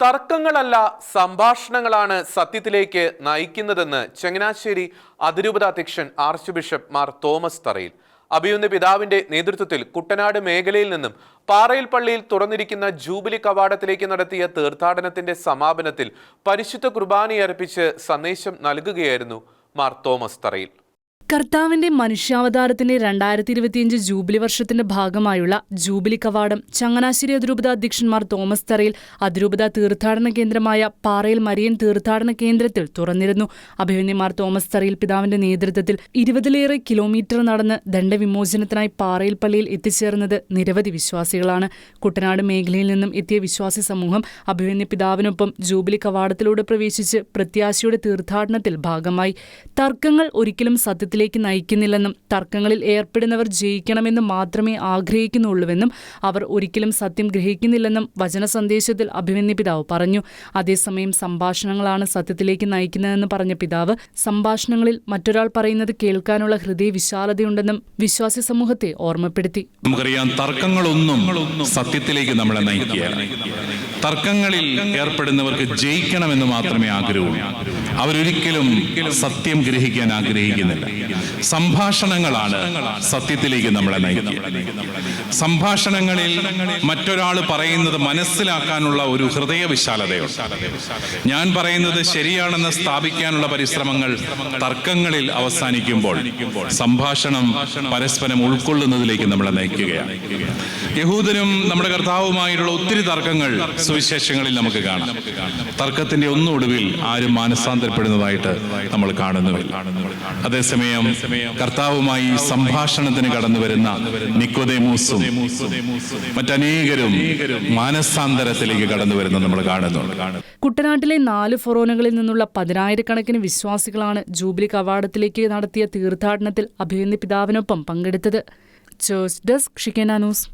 തർക്കങ്ങളല്ല സംഭാഷണങ്ങളാണ് സത്യത്തിലേക്ക് നയിക്കുന്നതെന്ന് ചങ്ങനാശ്ശേരി അതിരൂപത അധ്യക്ഷൻ ആർച്ച് ബിഷപ്പ് മാർ തോമസ് തറയിൽ. അഭിയുന്ന പിതാവിന്റെ നേതൃത്വത്തിൽ കുട്ടനാട് മേഖലയിൽ നിന്നും പാറയിൽ പള്ളിയിൽ തുറന്നിരിക്കുന്ന ജൂബിലി കവാടത്തിലേക്ക് നടത്തിയ തീർത്ഥാടനത്തിന്റെ സമാപനത്തിൽ പരിശുദ്ധ കുർബാനയർപ്പിച്ച് സന്ദേശം നൽകുകയായിരുന്നു മാർ തോമസ് തറയിൽ. കർത്താവിന്റെ മനുഷ്യാവതാരത്തിന്റെ രണ്ടായിരത്തി ഇരുപത്തിയഞ്ച് ജൂബിലി വർഷത്തിന്റെ ഭാഗമായുള്ള ജൂബിലി കവാടം ചങ്ങനാശ്ശേരി അതിരൂപത അധ്യക്ഷന്മാർ തോമസ് തറയിൽ അതിരൂപത തീർത്ഥാടന കേന്ദ്രമായ പാറയിൽ മരിയൻ തീർത്ഥാടന കേന്ദ്രത്തിൽ തുറന്നിരുന്നു. അഭിമന്യമാർ തോമസ് തറയിൽ പിതാവിന്റെ നേതൃത്വത്തിൽ ഇരുപതിലേറെ കിലോമീറ്റർ നടന്ന് ദണ്ഡവിമോചനത്തിനായി പാറയിൽ പള്ളിയിൽ എത്തിച്ചേർന്നത് നിരവധി വിശ്വാസികളാണ്. കുട്ടനാട് മേഖലയിൽ നിന്നും എത്തിയ വിശ്വാസി സമൂഹം അഭിമന്യ പിതാവിനൊപ്പം ജൂബിലി കവാടത്തിലൂടെ പ്രവേശിച്ച് പ്രത്യാശയുടെ തീർത്ഥാടനത്തിൽ ഭാഗമായി. തർക്കങ്ങൾ ഒരിക്കലും സത്യത്തിലേക്ക് നയിക്കുന്നില്ലെന്നും തർക്കങ്ങളിൽ ഏർപ്പെടുന്നവർ ജയിക്കണമെന്ന് മാത്രമേ ആഗ്രഹിക്കുന്നുള്ളൂവെന്നും അവർ ഒരിക്കലും സത്യം ഗ്രഹിക്കുന്നില്ലെന്നും വചന സന്ദേശത്തിൽ അഭിമന്യ പിതാവ് പറഞ്ഞു. അതേസമയം സംഭാഷണങ്ങളാണ് സത്യത്തിലേക്ക് നയിക്കുന്നതെന്ന് പറഞ്ഞ പിതാവ് സംഭാഷണങ്ങളിൽ മറ്റൊരാൾ പറയുന്നത് കേൾക്കാനുള്ള ഹൃദയ വിശാലതയുണ്ടെന്നും വിശ്വാസി സമൂഹത്തെ ഓർമ്മപ്പെടുത്തി. നമുക്കറിയാം തർക്കങ്ങളൊന്നും സത്യത്തിലേക്ക് നമ്മളെ തർക്കങ്ങളിൽ ഏർപ്പെടുന്നവർക്ക് ജയിക്കണമെന്ന് മാത്രമേ ആഗ്രഹമുള്ളൂ. അവരൊരിക്കലും സത്യം ഗ്രഹിക്കാൻ ആഗ്രഹിക്കുന്നില്ല. സംഭാഷണങ്ങളാണ് സത്യത്തിലേക്ക് നമ്മളെ നയിക്കുന്നത്. സംഭാഷണങ്ങളിൽ മറ്റൊരാൾ പറയുന്നത് മനസ്സിലാക്കാനുള്ള ഒരു ഹൃദയ വിശാലതയുണ്ട് ഞാൻ പറയുന്നത് ശരിയാണെന്ന് സ്ഥാപിക്കാനുള്ള പരിശ്രമങ്ങൾ തർക്കങ്ങളിൽ അവസാനിക്കുമ്പോൾ സംഭാഷണം പരസ്പരം ഉൾക്കൊള്ളുന്നതിലേക്ക് നമ്മളെ നയിക്കുകയാണ്. യഹൂദനും നമ്മുടെ കർത്താവുമായിട്ടുള്ള ഒത്തിരി തർക്കങ്ങൾ സുവിശേഷങ്ങളിൽ നമുക്ക് കാണാം. തർക്കത്തിന്റെ ഒന്നും ഒടുവിൽ ആരും മാനസാന്തരപ്പെടുന്നതായിട്ട് നമ്മൾ കാണുന്നുമില്ല. അതേസമയം കർത്താവുമായി സംഭാഷണത്തിന് കടന്നു വരുന്ന നിക്കോദേമൂസും മറ്റനേകരും മാനസാന്തരത്തിലേക്ക് കടന്നു വരുന്നത് നമ്മൾ കാണുന്നുണ്ട്. കുട്ടനാട്ടിലെ നാല് ഫൊറോനകളിൽ നിന്നുള്ള പതിനായിരക്കണക്കിന് വിശ്വാസികളാണ് ജൂബിലി കവാടത്തിലേക്ക് നടത്തിയ തീർത്ഥാടനത്തിൽ അഭിനന്ദി പിതാവിനൊപ്പം പങ്കെടുത്തത്. ചേർച്ച് ഡെസ്ക് ഷിക്കേന ന്യൂസ്.